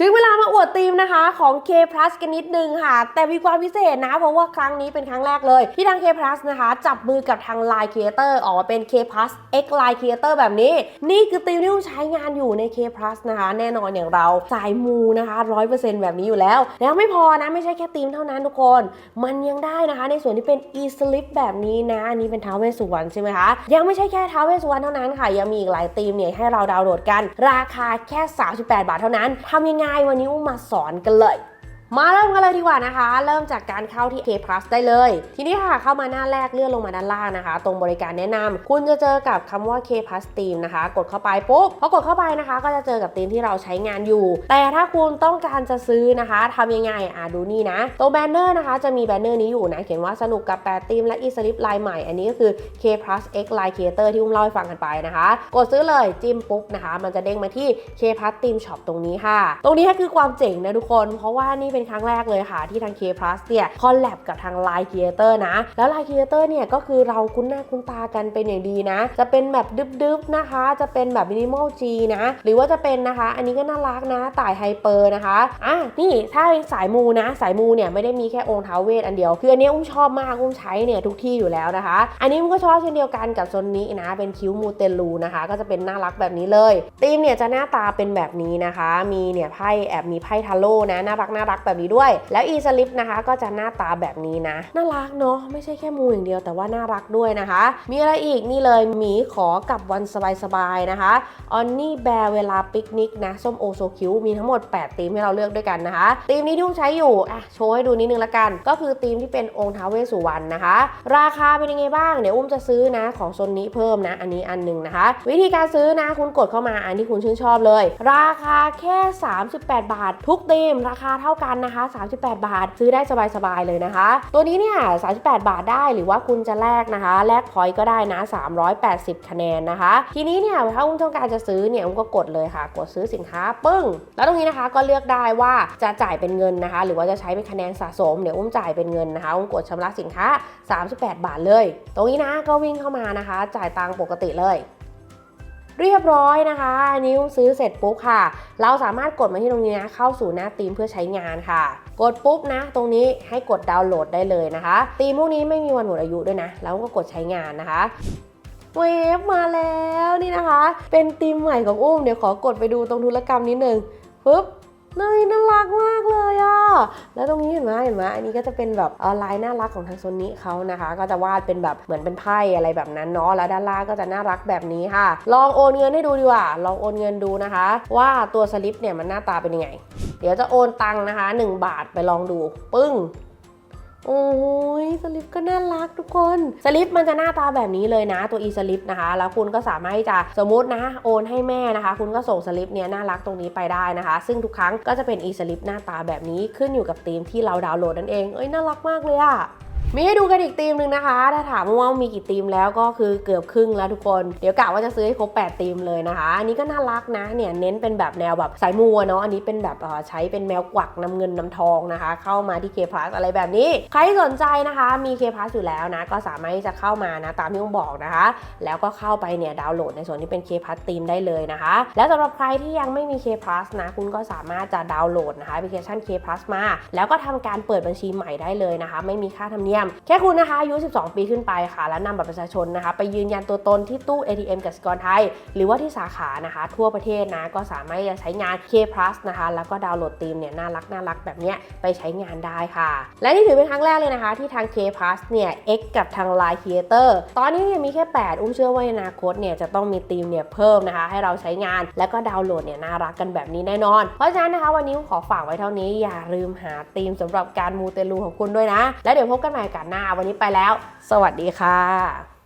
ถึงเวลามาอ วดธีมนะคะของ K Plus กันนิดนึงค่ะ แต่มีความพิเศษนะ เพราะว่าครั้งนี้เป็นครั้งแรกเลย ที่ทาง K Plus นะคะ จับมือกับทาง Line Creator ออกมาเป็น K Plus X Line Creator แบบนี้ นี่คือธีมที่ใช้งานอยู่ใน K Plus นะคะ แน่นอนอย่างเราสายมูนะคะ100%แบบนี้อยู่แล้ว แล้วไม่พอนะ ไม่ใช่แค่ธีมเท่านั้นทุกคน มันยังได้นะคะ ในส่วนที่เป็น e slip แบบนี้นะอันนี้เป็นท้าวเวสสุวรรณใช่ไหมคะยังไม่ใช่แค่ท้าวเวสสุวรรณเท่านั้นค่ะยังมีอีกหลายธีมเนี่ยให้เราดาวน์โหลดกัน ราคาแค่ 38 บาทเท่านั้นทำยังไงวันนี้อุ้มมาสอนกันเลย มาเริ่มกันเลยดีกว่านะคะ เริ่มจากการเข้าที่ K Plus ได้เลย ทีนี้ค่ะเข้ามาหน้าแรกเลื่อนลงมาด้านล่างนะคะ ตรงบริการแนะนำคุณจะเจอกับคำว่า K Plus Team นะคะ กดเข้าไปปุ๊บพอกดเข้าไปนะคะ ก็จะเจอกับธีมที่เราใช้งานอยู่ แต่ถ้าคุณต้องการจะซื้อนะคะทำยังไงอะดูนี่นะตรงแบนเนอร์นะคะ จะมีแบนเนอร์นี้อยู่นะเขียนว่าสนุกกับ8ธีมและ e slip ลายใหม่ อันนี้ก็คือ K Plus X Line Creator ที่อุ้มเล่าให้ฟังกันไปนะคะ กดซื้อเลยจิ้มปุ๊บนะคะ มันจะเด้งมาที่ K Plus Team Shop ตรงนี้ค่ะ ตรงนี้คือความเจ๋งนะทุกคน เพราะว่านี่เป็นครั้งแรกเลยค่ะ ที่ทาง K Plus เนี่ยคอลแลบกับทาง Line Creator นะ แล้ว Line Creator เนี่ยก็คือเราคุ้นหน้าคุ้นตากันเป็นอย่างดีนะ จะเป็นแบบดึบๆนะคะ จะเป็นแบบ Minimal G นะ หรือว่าจะเป็นนะคะ อันนี้ก็น่ารักนะต่ายไฮเปอร์นะคะอะนี่ถ้าเป็นสายมูนะ สายมูเนี่ยไม่ได้มีแค่องค์ท้าวเวทอันเดียว คืออันนี้อุ้มชอบมากอุ้มใช้เนี่ยทุกที่อยู่แล้วนะคะ อันนี้อุ้มก็ชอบเช่นเดียวกันกับโซนนี้นะ เป็นคิ้วมูเตลูนะคะ ก็จะเป็นน่ารักแบบนี้เลยธีมเนี่ยจะหน้าตาเป็นแบบนี้นะคะ มีเนี่ยไพ่แอบมีไพ่ทาโร่นะน่ารักน่ารักแบบนี้ด้วย แล้วอีสลิปนะคะก็จะหน้าตาแบบนี้นะ น่ารักเนาะไม่ใช่แค่มูอย่างเดียวแต่ว่าน่ารักด้วยนะคะ มีอะไรอีกนี่เลยหมีขอกับวันสบายๆนะคะออนนี่แบร์เวลาปิกนิกนะส้มโอโซคิวมีทั้งหมด 8ธีมให้เราเลือกด้วยกันนะคะธีมนี้ที่อุ้มใช้อยู่อะโชว์ให้ดูนิดนึงละกัน ก็คือธีมที่เป็นองค์ท้าวเวสสุวรรณนะคะ ราคาเป็นยังไงบ้างเดี๋ยวอุ้มจะซื้อนะของโซนนี้เพิ่มนะ อันนี้อันหนึ่งนะคะ วิธีการซื้อนะคุณกดเข้ามาอันที่คุณชื่นชอบเลย ราคาแค่ 38 บาท ทุกธีมราคาเท่ากันนะคะ 38 บาท ซื้อได้สบายๆเลยนะคะ ตัวนี้เนี่ย 38 บาทได้หรือว่าคุณจะแลกนะคะ แลกพอยต์ก็ได้นะ 380 คะแนนนะคะ ทีนี้เนี่ยถ้าอุ้มต้องการจะซื้อเนี่ยอุ้มก็กดเลยค่ะ กดซื้อสินค้าปึ้ง แล้วตรงนี้นะคะก็เลือกได้ว่าจะจ่ายเป็นเงินนะคะ หรือว่าจะใช้เป็นคะแนนสะสมเดี๋ยวอุ้มจ่ายเป็นเงินนะคะอุ้มกดชำระสินค้า 38 บาทเลย ตรงนี้นะก็วิ่งเข้ามานะคะ จ่ายตังค์ปกติเลย เรียบร้อยนะคะอันนี้อุ้มซื้อเสร็จปุ๊บค่ะ เราสามารถกดมาที่ตรงนี้นะเข้าสู่หน้าธีมเพื่อใช้งานค่ะ กดปุ๊บนะ ตรงนี้ให้กดดาวน์โหลดได้เลยนะคะธีมพวกนี้ไม่มีวันหมดอายุด้วยนะ แล้วก็กดใช้งานนะคะเวฟมาแล้วนี่นะคะ เป็นธีมใหม่ของอุ้มเดี๋ยวขอกดไปดูตรงธุรกรรมนิดนึงปุ๊บ นี่น่ารักมากเลยอะ่ะ แล้วตรงนี้เห็นไหมเห็นไหมอันนี้ก็จะเป็นแบบลายน่ารักของทางโซนนี้เขานะคะ ก็จะวาดเป็นแบบเหมือนเป็นไพ่อะไรแบบนั้นเนาะ แล้วด้านล่างก็จะน่ารักแบบนี้ค่ะ ลองโอนเงินให้ดูดีกว่า ลองโอนเงินดูนะคะ ว่าตัวสลิปเนี่ยมันหน้าตาเป็นยังไง เดี๋ยวจะโอนตังค์นะคะ 1 บาทไปลองดู ปึ้ง โอ้ยสลิปก็น่ารักทุกคนสลิปมันจะหน้าตาแบบนี้เลยนะตัว e สลิปนะคะ แล้วคุณก็สามารถที่จะสมมตินะ โอนให้แม่นะคะ คุณก็ส่งสลิปเนี้ยน่ารักตรงนี้ไปได้นะคะ ซึ่งทุกครั้งก็จะเป็น e สลิปหน้าตาแบบนี้ขึ้นอยู่กับธีมที่เราดาวน์โหลดนั่นเองเอ้ยน่ารักมากเลยอะ มีให้ดูกันอีกธีมหนึ่งนะคะ ถ้าถามว่ามีกี่ธีมแล้วก็คือเกือบครึ่งแล้วทุกคน เดี๋ยวกะว่าจะซื้อให้ครบ8ธีมเลยนะคะ อันนี้ก็น่ารักนะ เนี่ยเน้นเป็นแบบแนวแบบสายมัวเนาะ อันนี้เป็นแบบใช้เป็นแมวกวักน้ำเงินน้ำทองนะคะ เข้ามาที่ K Plus อะไรแบบนี้ ใครสนใจนะคะ มี K Plus อยู่แล้วนะ ก็สามารถที่จะเข้ามานะตามที่ผมบอกนะคะ แล้วก็เข้าไปเนี่ยดาวน์โหลดในส่วนที่เป็น K Plus ธีมได้เลยนะคะ แล้วสำหรับใครที่ยังไม่มี K Plus นะ คุณก็สามารถจะดาวน์โหลดนะคะแอปพลิเคชัน K Plus มา แล้วก็ทำการเปิดบัญชีใหม่ได้เลยนะคะ ไม่มีค่าธรรมเนียมแค่คุณนะคะอายุ 12 ปีขึ้นไปค่ะ แล้วนำบัตรประชาชนนะคะ ไปยืนยันตัวตนที่ตู้ ATM กสิกรไทย หรือว่าที่สาขานะคะ ทั่วประเทศนะก็สามารถจะใช้งาน K Plus นะคะ แล้วก็ดาวน์โหลดธีมเนี่ยน่ารักน่ารักแบบเนี้ยไปใช้งานได้ค่ะ และนี่ถือเป็นครั้งแรกเลยนะคะ ที่ทาง K Plus เนี่ย X กับทาง Line Creator ตอนนี้เนี่ยมีแค่ 8 อุ้มเชื่อว่านอนาคตเนี่ยจะต้องมีธีมเนี่ยเพิ่มนะคะ ให้เราใช้งานแล้วก็ดาวน์โหลดเนี่ยน่ารักกันแบบนี้แน่นอน เพราะฉะนั้นนะคะวันนี้ขอฝากไว้เท่านี้อย่าลืมหาธีมสำหรับการมูเตลูของคุณด้วยนะ แล้วเดี๋ยวพบกันใหม่กันหน้า วันนี้ไปแล้ว สวัสดีค่ะ